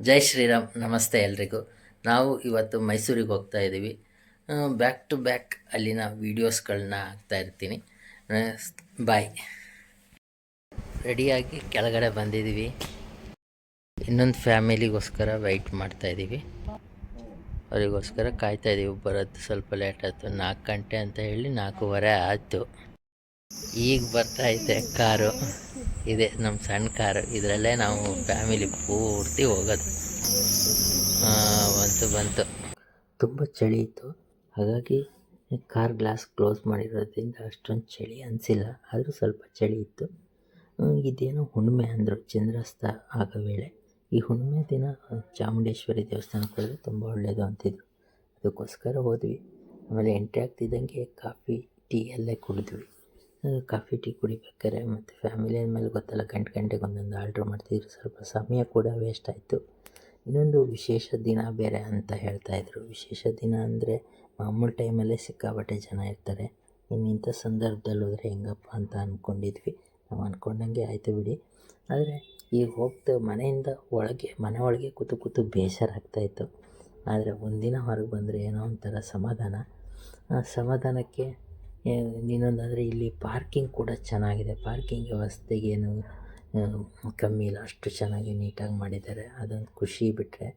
ಜೈ ಶ್ರೀರಾಮ್, ನಮಸ್ತೆ ಎಲ್ರಿಗೂ. ನಾವು ಇವತ್ತು ಮೈಸೂರಿಗೆ ಹೋಗ್ತಾ ಇದ್ದೀವಿ. ಬ್ಯಾಕ್ ಟು ಬ್ಯಾಕ್ ಅಲ್ಲಿನ ವೀಡಿಯೋಸ್ಗಳನ್ನ ಹಾಕ್ತಾ ಇರ್ತೀನಿ. ಬಾಯ್ ರೆಡಿಯಾಗಿ ಕೆಳಗಡೆ ಬಂದಿದ್ದೀವಿ. ಇನ್ನೊಂದು ಫ್ಯಾಮಿಲಿಗೋಸ್ಕರ ವೆಯ್ಟ್ ಮಾಡ್ತಾಯಿದ್ದೀವಿ ಅವರಿಗೋಸ್ಕರ ಕಾಯ್ತಾ ಇದ್ದೀವಿ. ಬರೋದು ಸ್ವಲ್ಪ ಲೇಟ್ ಆಯಿತು. ನಾಲ್ಕು ಗಂಟೆ ಅಂತ ಹೇಳಿ ನಾಲ್ಕೂವರೆ ಆಯಿತು. ಈಗ ಬರ್ತಾ ಇದೆ ಕಾರು. ಇದೆ ನಮ್ಮ ಸಣ್ಣ ಕಾರು. ಇದರಲ್ಲೇ ನಾವು ಫ್ಯಾಮಿಲಿ ಪೂರ್ತಿ ಹೋಗೋದು. ಬಂತು ಬಂತು. ತುಂಬ ಚಳಿ ಇತ್ತು. ಹಾಗಾಗಿ ಕಾರ್ ಗ್ಲಾಸ್ ಕ್ಲೋಸ್ ಮಾಡಿರೋದ್ರಿಂದ ಅಷ್ಟೊಂದು ಚಳಿ ಅನಿಸಿಲ್ಲ. ಆದರೂ ಸ್ವಲ್ಪ ಚಳಿ ಇತ್ತು. ಇದೇನೋ ಹುಣ್ಣಿಮೆ ಅಂದರು, ಚಂದ್ರಾಸ್ತ ಆಗೋ ವೇಳೆ. ಈ ಹುಣ್ಣಿಮೆ ದಿನ ಚಾಮುಂಡೇಶ್ವರಿ ದೇವಸ್ಥಾನಕ್ಕೆ ಹೋದರೆ ತುಂಬ ಒಳ್ಳೆಯದು ಅಂತಿದ್ರು. ಅದಕ್ಕೋಸ್ಕರ ಹೋದ್ವಿ. ಆಮೇಲೆ ಎಂಟ್ರಿ ಆಗ್ತಿದ್ದಂಗೆ ಕಾಫಿ, ಟೀ ಎಲ್ಲ ಕುಡಿದ್ವಿ. ಕಾಫಿ, ಟೀ ಕುಡಿಬೇಕಾದ್ರೆ ಮತ್ತು ಫ್ಯಾಮಿಲಿ ಅಂದಮೇಲೆ ಗೊತ್ತಲ್ಲ, ಗಂಟೆ ಗಂಟೆಗೆ ಒಂದೊಂದು ಆರ್ಡ್ರ್ ಮಾಡ್ತಿದ್ರು. ಸ್ವಲ್ಪ ಸಮಯ ಕೂಡ ವೇಸ್ಟ್ ಆಯಿತು. ಇನ್ನೊಂದು ವಿಶೇಷ ದಿನ ಬೇರೆ ಅಂತ ಹೇಳ್ತಾಯಿದ್ರು ವಿಶೇಷ ದಿನ ಅಂದರೆ ಮಾಮೂಲು ಟೈಮಲ್ಲೇ ಸಿಕ್ಕಾಪಟ್ಟೆ ಜನ ಇರ್ತಾರೆ. ಇನ್ನು ಇಂಥ ಸಂದರ್ಭದಲ್ಲಿ ಹೋದರೆ ಹೆಂಗಪ್ಪ ಅಂತ ಅಂದ್ಕೊಂಡಿದ್ವಿ ನಾವು ಅಂದ್ಕೊಂಡಂಗೆ ಆಯಿತು ಬಿಡಿ. ಆದರೆ ಈಗ ಹೋಗ್ತಾ ಮನೆಯಿಂದ ಒಳಗೆ, ಮನೆ ಒಳಗೆ ಕೂತು ಕೂತು ಬೇಸರಾಗ್ತಾಯಿತ್ತು ಆದರೆ ಒಂದಿನ ಹೊರಗೆ ಬಂದರೆ ಏನೋ ಒಂಥರ ಸಮಾಧಾನ. ಆ ಸಮಾಧಾನಕ್ಕೆ ಇನ್ನೊಂದಂದರೆ ಇಲ್ಲಿ ಪಾರ್ಕಿಂಗ್ ಕೂಡ ಚೆನ್ನಾಗಿದೆ. ಪಾರ್ಕಿಂಗ್ ವ್ಯವಸ್ಥೆಗೇನು ಕಮ್ಮಿ ಇಲ್ಲ. ಅಷ್ಟು ಚೆನ್ನಾಗಿ ನೀಟಾಗಿ ಮಾಡಿದ್ದಾರೆ. ಅದೊಂದು ಖುಷಿ ಬಿಟ್ಟರೆ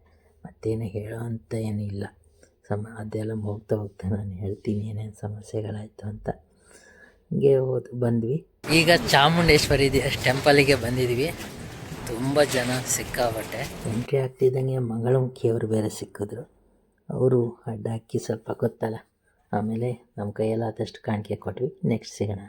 ಮತ್ತೇನು ಹೇಳೋ ಅಂತ ಏನೂ ಇಲ್ಲ. ಸಮ, ಅದೆಲ್ಲ ಹೋಗ್ತಾ ಹೋಗ್ತಾ ನಾನು ಹೇಳ್ತೀನಿ ಏನೇನು ಸಮಸ್ಯೆಗಳಾಯಿತು ಅಂತ. ಹೀಗೆ ಹೋದ್, ಬಂದ್ವಿ. ಈಗ ಚಾಮುಂಡೇಶ್ವರಿ ಟೆಂಪಲಿಗೆ ಬಂದಿದ್ವಿ. ತುಂಬ ಜನ ಸಿಕ್ಕಾಬಟ್ಟೆ ಎಂಟ್ರಿ ಆಗ್ತಿದ್ದಂಗೆ ಮಂಗಳಮುಖಿಯವರು ಬೇರೆ ಸಿಕ್ಕಿದ್ರು. ಅವರು ಅಡ್ಡ ಹಾಕಿ ಸ್ವಲ್ಪ ಗೊತ್ತಲ್ಲ. ಆಮೇಲೆ ನಮ್ಮ ಕೈಯಲ್ಲಾದಷ್ಟು ಕಾಣಿಕೆ ಕೊಟ್ವಿ. ನೆಕ್ಸ್ಟ್ ಸಿಗೋಣ.